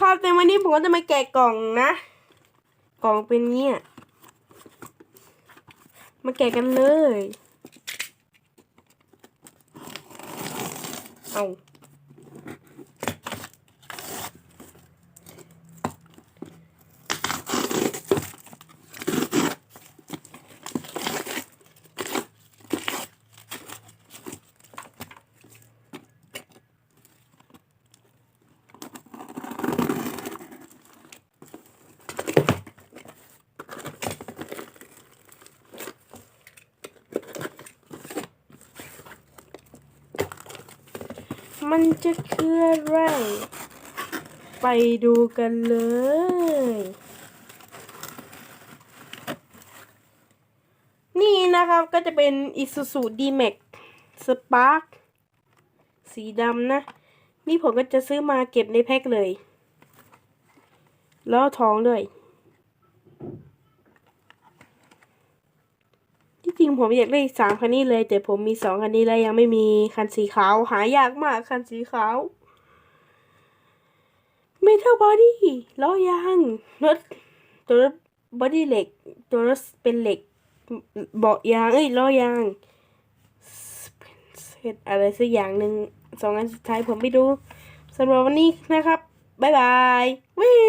ครับในวันนี้ผมก็จะมาแกะกล่องนะ กล่องเป็นเนี้ย มาแกะกันเลย เอา มันจะคืออะไร ไปดูกันเลย นี่นะครับก็จะเป็น Isuzu D-Max Spark สีดำนะ นี่ผมก็จะซื้อมาเก็บในแพ็คเลย แล้วท้องด้วย จริงผมอยากได้สามคันนี้เลย แต่ผมมีสองคันนี้แล้วยังไม่มีคันสีขาว หายากมากคันสีขาวเมทัลบอดี้ล้อยางรถตัวรถบอดี้เหล็ก ตัวรถเป็นเหล็กเบาะยางเอ้ยล้อยางเศษอะไรสักอย่างหนึ่งสองอันสุดท้ายผมไปดูสำหรับวันนี้นะครับ บ๊ายบายวิ